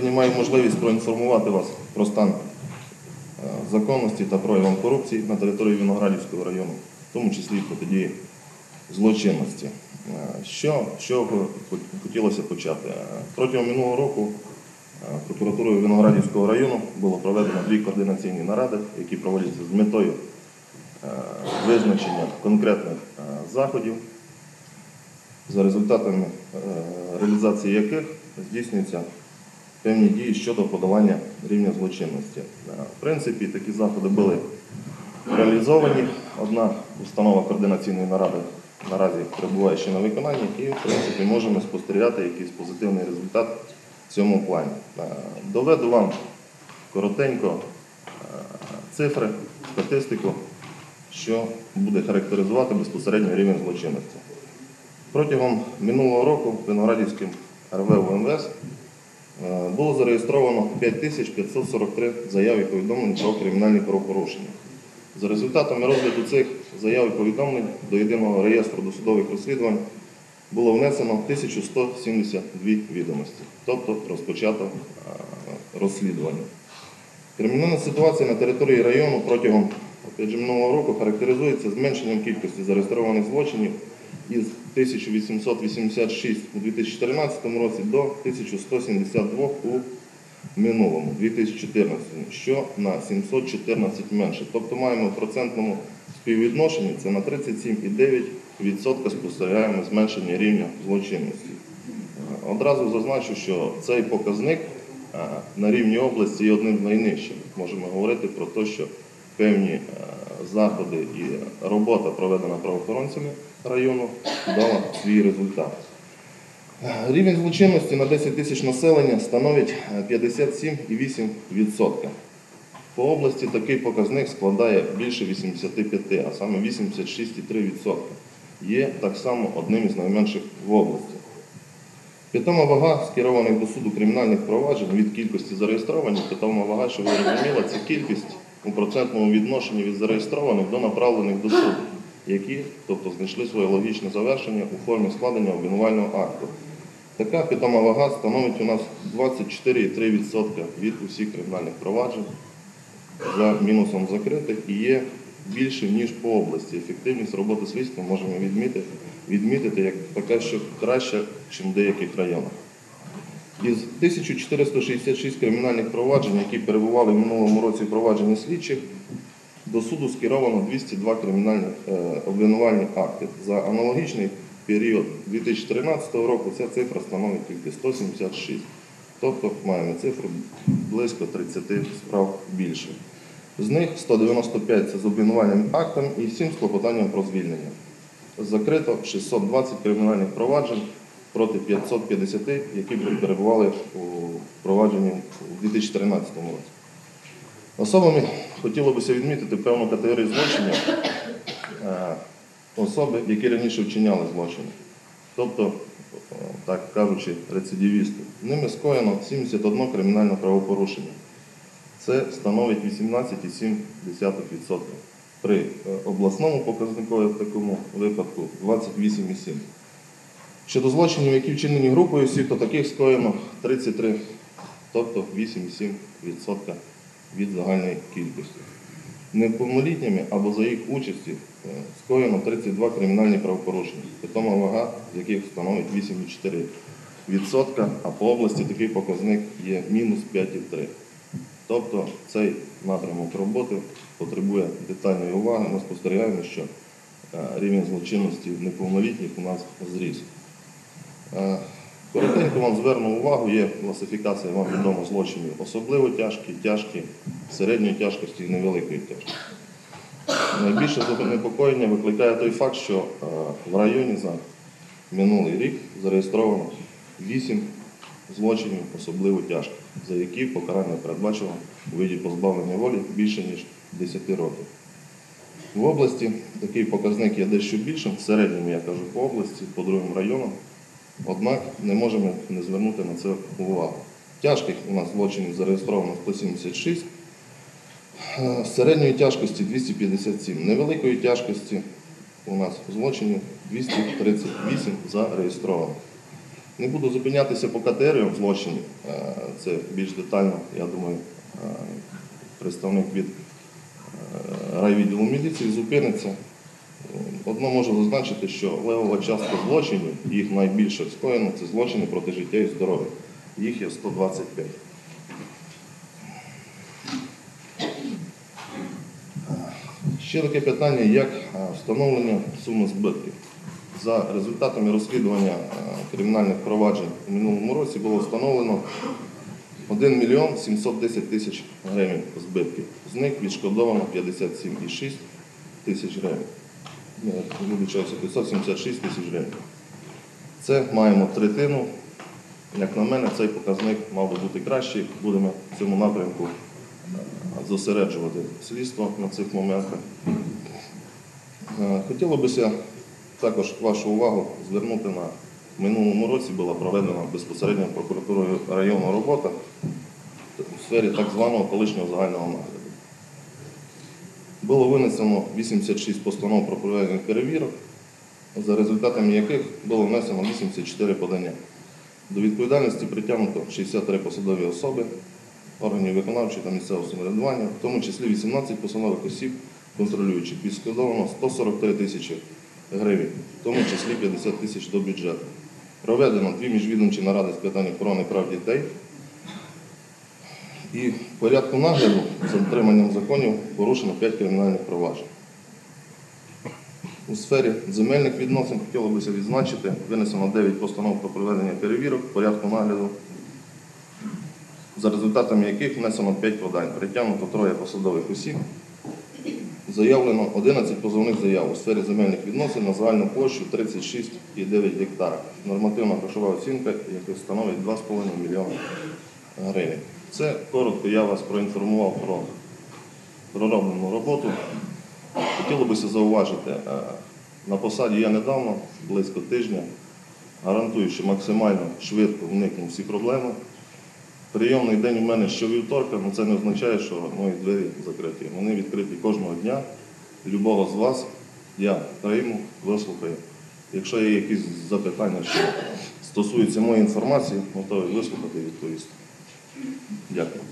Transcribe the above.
сьогодні маю можливість проінформувати вас про стан е, законності та проявам корупції на території Виноградівського району, в тому числі протидії злочинності. Е, Що, чого хотілося почати? Е, Протягом минулого року прокуратурою Виноградівського району було проведено дві координаційні наради, які проводяться з метою визначення конкретних заходів, за результатами реалізації яких здійснюються певні дії щодо подолання рівня злочинності. Е, В принципі, такі заходи були реалізовані. Одна установа координаційної наради наразі перебуває ще на виконанні, і в принципі можемо спостерігати якийсь позитивний результат в цьому плані. Е, Доведу вам коротенько е, цифри, статистику, що буде характеризувати безпосередньо рівень злочинності. Протягом минулого року Виноградівським РВ УМВС е, було зареєстровано 5543 заяви і повідомлень про кримінальні правопорушення. За результатами розгляду цих заяв і повідомлень до єдиного реєстру досудових розслідувань було внесено 1172 відомості, тобто розпочато е, розслідування. Кримінальна ситуація на території району протягом минулого року характеризується зменшенням кількості зареєстрованих злочинів із 1886 у 2014 році до 1172 у минулому 2014, що на 714 менше. Тобто маємо в процентному співвідношенні це на 37,9% спостерігаємо зменшення рівня злочинності. Одразу зазначу, що цей показник е, на рівні області є одним з найнижчих. Можемо говорити про те, що певні е, заходи і робота, проведена правоохоронцями району, дала свій результат. Е, Рівень злочинності на 10 тисяч населення становить е, 57,8%. По області такий показник складає більше 85, а саме 86,3%. Є так само одним із найменших в області. Питома вага скерованих до суду кримінальних проваджень від кількості зареєстрованих, питома вага, що ви розуміли, це кількість у процентному відношенні від зареєстрованих до направлених до суду, які тобто, знайшли своє логічне завершення у формі складення обвинувального акту. Така питома вага становить у нас 24,3% від усіх кримінальних проваджень за мінусом закритих і є більше, ніж по області. Ефективність роботи слідства можемо відмітити, відмітити як така, що краща, ніж в деяких районах. Із 1466 кримінальних проваджень, які перебували в минулому році в провадженні слідчих, до суду скеровано 202 кримінальних е, обвинувальні акти. За аналогічний період 2013 року ця цифра становить тільки 176. Тобто маємо цифру близько 30 справ більше. З них 195 це з обвинувальним актом і 7 з клопотанням про звільнення. Закрито 620 кримінальних проваджень проти 550, які перебували у провадженні у 2013 році. Особами хотілося б відмітити певну категорію злочинів е, особи, які раніше вчиняли злочини. Тобто, е, так кажучи, рецидивісти. Ними скоєно 71 кримінальне правопорушення. Це становить 18,7%. При е, обласному показнику в такому випадку 28,7%. Щодо злочинів, які вчинені групою осіб, то таких скоєно 33, тобто 8,7% від загальної кількості. Неповнолітніми або за їх участі е, скоєно 32 кримінальні правопорушення, питома вага, з яких становить 8,4%, а по області такий показник є мінус 5,3%. Тобто цей напрямок роботи потребує детальної уваги. Ми спостерігаємо, що е, рівень злочинності неповнолітніх у нас зріс. Коротенько вам зверну увагу, є класифікація вам відомо злочинів особливо тяжкі, тяжкі, середньої тяжкості і невеликої тяжкості. Найбільше занепокоєння викликає той факт, що е, в районі за минулий рік зареєстровано 8 злочинів особливо тяжких, за які покарання передбачено у виді позбавлення волі більше ніж 10 років. В області такий показник є дещо більшим, в середньому, я кажу, по області, по другим районам. Однак не можемо не звернути на це увагу. Тяжких у нас злочинів зареєстровано 176, е, середньої тяжкості 257, невеликої тяжкості у нас злочинів 238 зареєстровано. Не буду зупинятися по категоріям злочинів. Е, Це більш детально, я думаю, е, представник від райвідділу міліції зупиниться. Одно можу зазначити, що левова частка злочинів, їх найбільше скоєно, це злочини проти життя і здоров'я. Їх є 125. Ще таке питання, як встановлення суми збитків. За результатами розслідування кримінальних проваджень у минулому році було встановлено 1 мільйон 710 тисяч гривень збитків. З них відшкодовано 57,6 тисяч гривень. Ні, 576 тисяч гривень. Це маємо третину. Як на мене, цей показник мав би бути кращий. Будемо в цьому напрямку зосереджувати слідство на цих моментах. Е, Хотілося б також вашу увагу звернути на минулому році була проведена безпосередньо прокуратурою району робота в сфері так званого колишнього загального нагляду. Було винесено 86 постанов про проведення перевірок, за результатами яких було внесено 84 подання. До відповідальності притягнуто 63 посадові особи, органів виконавчої та місцевого самоврядування, в тому числі 18 посадових осіб, контролюючих, відшкодовано 143 тисячі гривень, в тому числі 50 тисяч до бюджету. Проведено дві міжвідомчі наради з питань охорони прав дітей. І в порядку нагляду за дотриманням законів порушено 5 кримінальних проваджень. У сфері земельних відносин хотілося б відзначити, винесено 9 постанов про проведення перевірок порядку нагляду, за результатами яких внесено 5 подань, притягнуто троє посадових осіб, заявлено 11 позовних заяв у сфері земельних відносин на загальну площу 36,9 гектара. Нормативна грошова оцінка, яка становить 2,5 мільйони гривень. Це коротко я вас проінформував про пророблену роботу. Хотілося б зауважити, е, на посаді я недавно, близько тижня, гарантую, що максимально швидко вникну всі проблеми. Прийомний день у мене щовівторка, але це не означає, що мої двері закриті. Вони відкриті кожного дня. Любого з вас я прийму, вислухаю. Якщо є якісь запитання, що стосуються моєї інформації, готовий вислухати і відповісти. Дякую.